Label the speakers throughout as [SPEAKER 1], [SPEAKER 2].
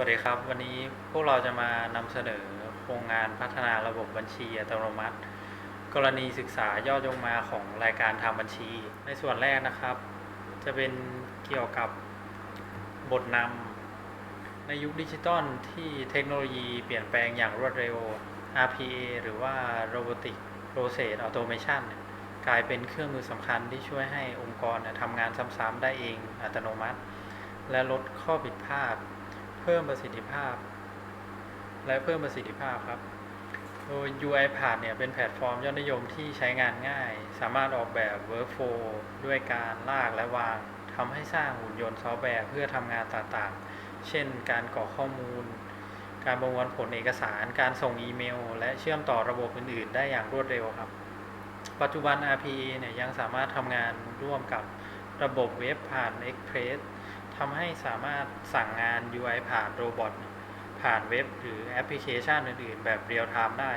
[SPEAKER 1] วัสดีครับ วันนี้พวกเราจะมานำเสนอโครงงานพัฒนาระบบบัญชีอัตโนมัติ กรณีศึกษาย่อลงมาของรายการทำบัญชี ในส่วนแรกนะครับ จะเป็นเกี่ยวกับบทนำในยุคดิจิตอลที่เทคโนโลยีเปลี่ยนแปลงอย่างรวดเร็ว RPA หรือว่า Robotic Process Automation เนี่ยกลายเป็นเครื่องมือสำคัญที่ช่วยให้องค์กรทำงานซ้ำๆได้เองอัตโนมัติ และลดข้อผิดพลาด พิ่มประสิทธิภาพ และเพิ่มประสิทธิภาพครับ โดย UiPath เนี่ยเป็นแพลตฟอร์มยอดนิยมที่ใช้งานง่าย สามารถออกแบบ Workflow ด้วยการลากและวางทำให้สร้างหุ่นยนต์ซอฟต์แวร์เพื่อทำงานต่างๆ เช่น การกรอกข้อมูล การประมวลผลเอกสาร การส่งอีเมล และเชื่อมต่อระบบอื่น ๆ ได้อย่างรวดเร็วครับ ปัจจุบัน RPA เนี่ยยังสามารถทำงานร่วมกับระบบเว็บผ่าน Express ทำให้สามารถสั่งงาน UI ผ่านโรบอทผ่านเว็บหรือแอปพลิเคชันอื่นๆ แบบเรียลไทม์ได้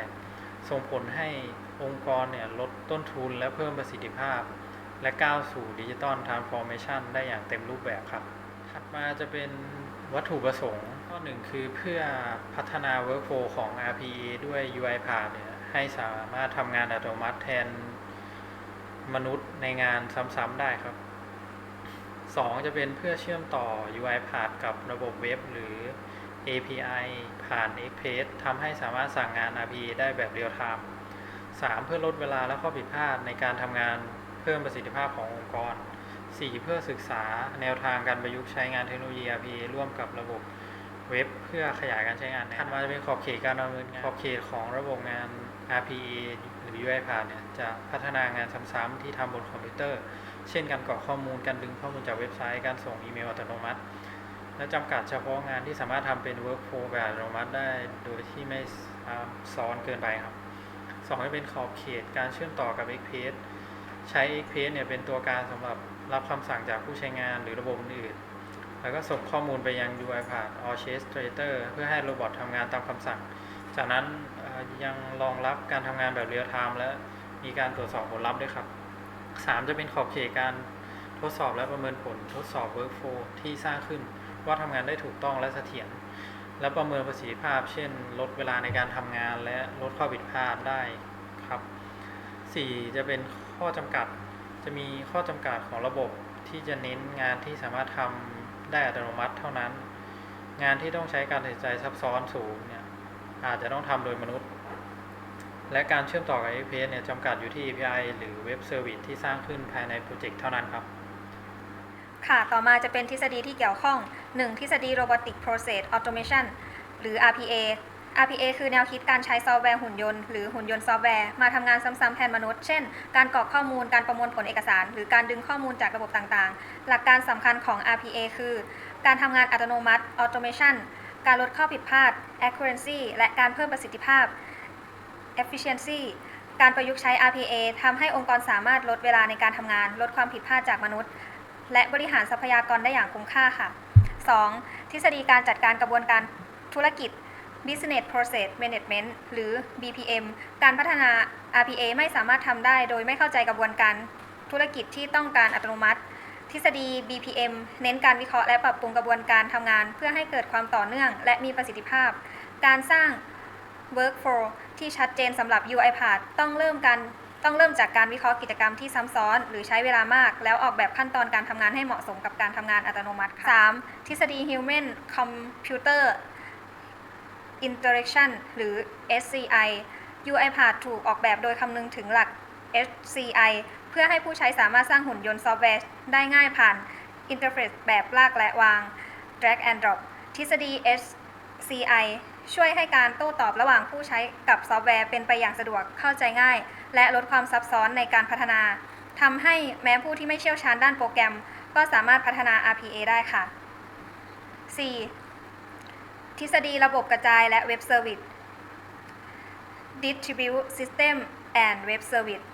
[SPEAKER 1] ส่งผลให้องค์กรเนี่ยลดต้นทุนและเพิ่มประสิทธิภาพ และก้าวสู่ดิจิตอลทรานส์ฟอร์เมชันได้อย่างเต็มรูปแบบครับ ถัดมาจะเป็นวัตถุประสงค์ ข้อหนึ่งคือเพื่อพัฒนา Workflow ของ RPA ด้วย UiPath เนี่ยให้สามารถทำงานอัตโนมัติแทนมนุษย์ในงานซ้ำๆได้ครับ 2 จะเป็นเพื่อเชื่อมต่อ UiPath กับระบบเว็บหรือ API ผ่าน Express ทำให้สามารถสั่งงาน RPA ได้แบบเรียลไทม์ 3 เพื่อลดเวลาและข้อผิดพลาดในการทำงานเพิ่มประสิทธิภาพขององค์กร 4 เพื่อศึกษาแนวทางการประยุกต์ใช้งานเทคโนโลยี RPA ร่วมกับระบบเว็บ เพื่อขยายการใช้งานถัดมาจะเป็นขอบเขตการดำเนินงานขอบเขตของระบบงาน RPA หรือ UiPath เนี่ยจะพัฒนางานซ้ำๆที่ทำบนคอมพิวเตอร์ เช่นการกรอกข้อมูล การดึงข้อมูลจากเว็บไซต์ การส่งอีเมลอัตโนมัติ และจำกัดเฉพาะงานที่สามารถทำเป็น workflow แบบอัตโนมัติได้โดยที่ไม่ซ้อนเกินไปครับสองให้เป็นขอบเขตการเชื่อมต่อกับ Express ใช้ Express เนี่ยเป็นตัวกางสำหรับรับคำสั่งจากผู้ใช้งานหรือระบบอื่น แล้วก็ส่งข้อมูลไปยัง UiPath Orchestrator เพื่อให้โรบอททำงานตามคำสั่ง จากนั้นยังรองรับการทำงานแบบเรียลไทม์และมีการตรวจสอบผลลัพธ์ด้วยครับ 3 จะเป็นขอบเขตการทดสอบและประเมินผลทดสอบ workflow ที่สร้างขึ้น ว่าทำงานได้ถูกต้องและเสถียรและประเมินประสิทธิภาพ เช่น ลดเวลาในการทำงานและลดข้อผิดพลาดได้ครับ 4 จะเป็นข้อจำกัด จะมีข้อจำกัดของระบบที่จะเน้นงานที่สามารถทำได้อัตโนมัติเท่านั้น งานที่ต้องใช้การตัดสินใจซับซ้อนสูงเนี่ยอาจจะต้องทำโดยมนุษย์ และการเชื่อมต่อกับ APS เนี่ยจำกัดอยู่ที่ API หรือเว็บเซอร์วิสที่สร้างขึ้นภายในโปรเจกต์เท่านั้นครับ
[SPEAKER 2] ค่ะ ต่อมาจะเป็นทฤษฎีที่เกี่ยวข้อง 1. ทฤษฎี Robotic Process Automation หรือ RPA RPA คือแนวคิดการใช้ซอฟต์แวร์หุ่นยนต์หรือหุ่นยนต์ซอฟต์แวร์มาทำงานซ้ำๆแทนมนุษย์ เช่น การกรอกข้อมูล การประมวลผลเอกสาร หรือการดึงข้อมูลจากระบบต่างๆ หลักการสำคัญของ RPA คือ การทำงานอัตโนมัติ Automation การลดข้อผิดพลาด Accuracy และการเพิ่มประสิทธิภาพ Efficiency การประยุกต์ใช้ RPA ทำให้องค์กรสามารถลดเวลาในการทำงาน ลดความผิดพลาดจากมนุษย์ และบริหารทรัพยากรได้อย่างคุ้มค่าค่ะ 2. ทฤษฎีการจัดการกระบวนการธุรกิจ Business Process Management หรือ BPM การพัฒนา RPA ไม่สามารถทำได้ โดยไม่เข้าใจกระบวนการธุรกิจที่ต้องการอัตโนมัติ ทฤษฎี BPM เน้นการวิเคราะห์และปรับปรุงกระบวนการทำงาน เพื่อให้เกิดความต่อเนื่อง และมีประสิทธิภาพ การสร้าง workflow ที่ชัดเจนสำหรับ UiPath ต้องเริ่มการต้องเริ่มจากการวิเคราะห์กิจกรรมที่ซ้ำซ้อน หรือใช้เวลามาก แล้วออกแบบขั้นตอนการทำงานให้เหมาะสมกับการทำงานอัตโนมัติค่ะ 3. ทฤษฎี Human Computer Interaction หรือ SCI UiPath ถูกออกแบบโดยคำนึงถึงหลัก SCI เพื่อให้ผู้ใช้สามารถสร้างหุ่นยนต์ซอฟต์แวร์ได้ง่ายผ่านอินเทอร์เฟซแบบลากและวาง drag and drop ทฤษฎี SCI ช่วยให้การโต้ตอบระหว่างผู้ใช้กับซอฟต์แวร์เป็นไปอย่างสะดวกเข้าใจง่าย และลดความซับซ้อนในการพัฒนาทำให้แม้ผู้ที่ไม่เชี่ยวชาญด้านโปรแกรม ก็สามารถพัฒนา RPA ได้ค่ะ 4. ทฤษฎีระบบกระจายและเว็บเซอร์วิส Distribute System and Web Service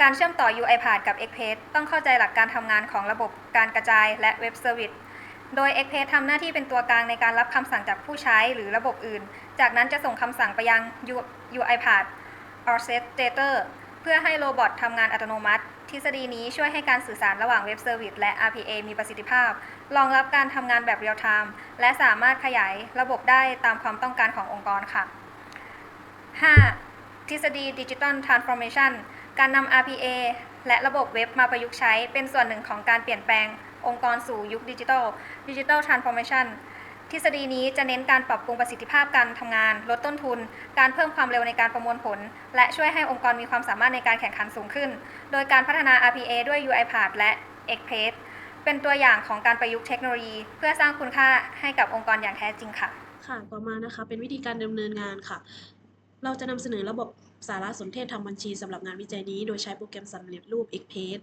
[SPEAKER 2] การเชื่อมต่อ UiPath กับ Express ต้องเข้าใจหลักการทำงานของระบบการกระจายและเว็บเซอร์วิส โดย Express ทำหน้าที่เป็นตัวกลางในการรับคำสั่งจากผู้ใช้หรือระบบอื่น จากนั้นจะส่งคำสั่งไปยัง UiPath Orchestrator เพื่อให้โรบอททำงานอัตโนมัติ ทฤษฎีนี้ช่วยให้การสื่อสารระหว่างเว็บเซอร์วิสและ RPA มีประสิทธิภาพ รองรับการทำงานแบบเรียลไทม์และสามารถขยายระบบได้ตามความต้องการขององค์กรค่ะ 5. ทฤษฎี Digital Transformation การนำ RPA และระบบเว็บมาประยุกต์ใช้เป็นส่วนหนึ่งของการเปลี่ยนแปลง องค์กรสู่ยุคดิจิทัล Digital Transformation ทฤษฎีนี้จะเน้นการปรับปรุงประสิทธิภาพการทำงาน ลดต้นทุน การเพิ่มความเร็วในการประมวลผล และช่วยให้องค์กรมีความสามารถในการแข่งขันสูงขึ้น โดยการพัฒนา RPA ด้วย UiPath และ XPath เป็นตัวอย่างของการประยุกต์เทคโนโลยี เพื่อสร้างคุณค่าให้กับองค์กรอย่างแท้จริงค่ะ
[SPEAKER 3] ค่ะ ต่อมานะคะเป็นวิธีการดำเนินงานค่ะ เราจะนำเสนอระบบสารสนเทศทางบัญชีสำหรับงานวิจัยนี้ โดยใช้โปรแกรมสำเร็จรูป Express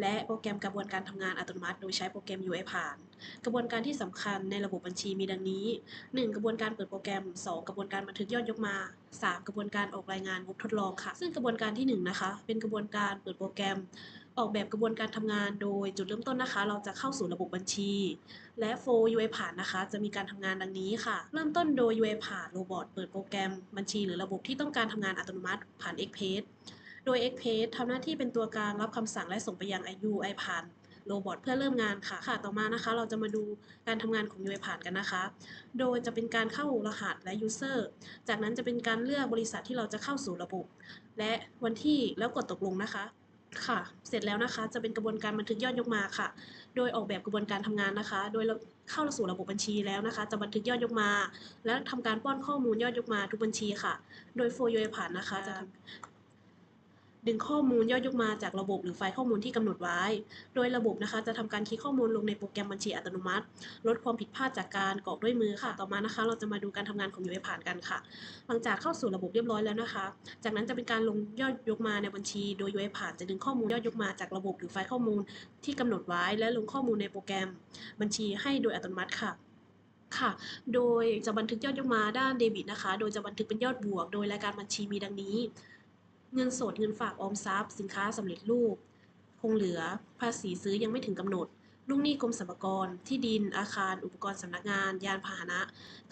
[SPEAKER 3] และโปรแกรมกระบวนการทำงานอัตโนมัติ โดยใช้โปรแกรม UiPath กระบวนการที่สำคัญในระบบบัญชีมีดังนี้ 1. กระบวนการเปิดโปรแกรม 2. กระบวนการบันทึกยอดยกมา 3. กระบวนการออกรายงานงบทดลองค่ะ ซึ่งกระบวนการที่ 1 นะคะ เป็นกระบวนการเปิดโปรแกรม ออกแบบกระบวนการทำงานโดยจุดเริ่มต้นนะคะ เราจะเข้าสู่ระบบบัญชี และ Flow UiPath นะคะ จะมีการทำงานดังนี้ค่ะ เริ่มต้นโดย UiPath Robot เปิดโปรแกรมบัญชี หรือระบบที่ต้องการทำงานอัตโนมัติผ่าน XPath โดย XPath ทำหน้าที่เป็นตัวกลางรับคำสั่งและส่งไปยัง UiPath Robot เพื่อเริ่มงานค่ะ ค่ะ ต่อมานะคะ เราจะมาดูการทำงานของ UiPath กันนะคะ โดยจะเป็นการเข้ารหัสและ User จากนั้นจะเป็นการเลือกบริษัทที่เราจะเข้าสู่ระบบ และวันที่แล้วกดตกลงนะคะ ค่ะ เสร็จแล้วนะคะ จะเป็นกระบวนการบันทึกยอดยกมาค่ะ โดยออกแบบกระบวนการทำงานนะคะ โดยเราเข้าสู่ระบบบัญชีแล้วนะคะ จะบันทึกยอดยกมา และทำการป้อนข้อมูลยอดยกมาทุกบัญชีค่ะ โดย For UI ผ่านนะคะ จะ ดึงข้อมูลย่อดยกมาจากระบบหรือไฟล์ข้อมูลที่กำหนดไว้ โดยระบบนะคะจะทำการคีย์ข้อมูลลงในโปรแกรมบัญชีอัตโนมัติ ลดความผิดพลาดจากการกรอกด้วยมือค่ะ ต่อมานะคะ เราจะมาดูการทำงานของ UI ผ่านกันค่ะ หลังจากเข้าสู่ระบบเรียบร้อยแล้วนะคะ จากนั้นจะเป็นการลงย่อดยกมาในบัญชี โดย UI ผ่านจะดึงข้อมูลย่อดยกมาจากระบบหรือไฟล์ข้อมูลที่กำหนดไว้ และลงข้อมูลในโปรแกรมบัญชีให้โดยอัตโนมัติค่ะค่ะ โดยจะบันทึกยอดยกมาด้านเดบิตนะคะ โดยจะบันทึกเป็นยอดบวก โดยรายการบัญชีมีดังนี้ เงินสดเงินฝากออมทรัพย์ สินค้าสำเร็จรูป คงเหลือ ภาษีซื้อยังไม่ถึงกำหนด ลูกหนี้กรมสรรพากร ที่ดิน อาคาร อุปกรณ์สำนักงาน ยานพาหนะ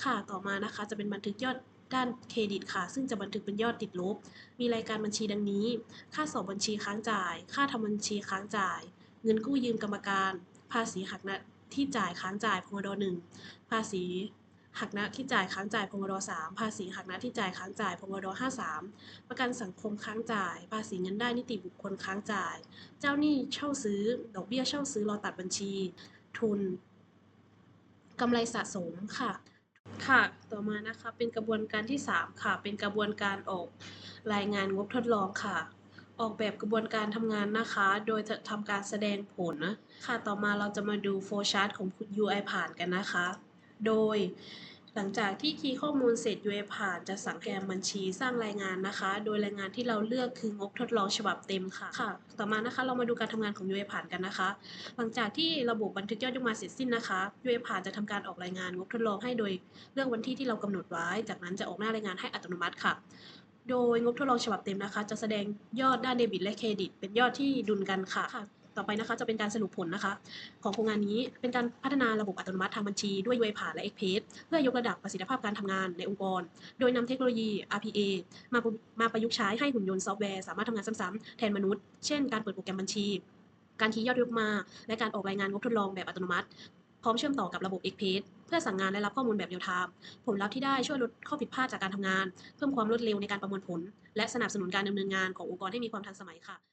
[SPEAKER 3] ค่ะ ต่อมานะคะ จะเป็นบันทึกยอดด้านเครดิตค่ะ ซึ่งจะบันทึกเป็นยอดติดลบ มีรายการบัญชีดังนี้ ค่าสอบบัญชีค้างจ่าย ค่าทำบัญชีค้างจ่าย เงินกู้ยืมกรรมการ ภาษีหักหน้าที่จ่ายค้างจ่ายพมดหนึ่งภาษี หักหน้าที่จ่ายค้างจ่ายพมดสามภาษีหักหน้าที่จ่ายค้างจ่ายพมดห้าสามประกันสังคมค้างจ่าย ภาษีเงินได้นิติบุคคลค้างจ่าย เจ้าหนี้เช่าซื้อ ดอกเบี้ยเช่าซื้อรอตัดบัญชี ทุนกำไรสะสมค่ะ ค่ะ ต่อมานะคะเป็นกระบวนการที่ 3 ค่ะ เป็นกระบวนการออกรายงานงบทดลองค่ะ ออกแบบกระบวนการทำงานนะคะ โดยทำการแสดงผลนะค่ะ ต่อมาเราจะมาดูโฟชาร์ตของ UI ผ่านกันนะคะ โดย หลังจากที่คีย์ข้อมูลเสร็จ UI ผ่านจะสั่งแกมบัญชีสร้างรายงานนะคะ โดยรายงานที่เราเลือกคืองบทดลองฉบับเต็มค่ะค่ะ ต่อมานะคะเรามาดูการทำงานของ UI ผ่านกันนะคะ หลังจากที่ระบบบันทึกยอดยกมาเสร็จสิ้นนะคะ UI ผ่านจะทำการออกรายงานงบทดลองให้โดยเลือกวันที่ที่เรากำหนดไว้ จากนั้นจะออกหน้ารายงานให้อัตโนมัติค่ะโดยงบทดลองฉบับเต็มนะคะ จะแสดงยอดด้านเดบิตและเครดิต เป็นยอดที่ดุลกันค่ะ ต่อไปนะคะจะเป็นการสรุปผลนะคะ ของโครงงานนี้เป็นการพัฒนาระบบอัตโนมัติทางบัญชี ด้วย UI ผ่านและ XPath เพื่อยกระดับประสิทธิภาพการทำงานในองค์กร โดยนำเทคโนโลยี RPA มาประมาประยุกต์ใช้ให้หุ่นยนต์ซอฟต์แวร์สามารถทำงานซ้ำๆแทนมนุษย์ เช่น การเปิดโปรแกรมบัญชี การคีย์ยอดยกมา และการออกรายงานงบทดลองแบบอัตโนมัติ พร้อมเชื่อมต่อกับระบบ XPath เพื่อสั่งงานและรับข้อมูลแบบเรียลไทม์ผลลัพธ์ที่ได้ช่วยลดข้อผิดพลาดจากการทำงาน เพิ่มความรวดเร็วในการประมวลผล และสนับสนุนการดำเนินงานขององค์กรให้มีความทันสมัยค่ะ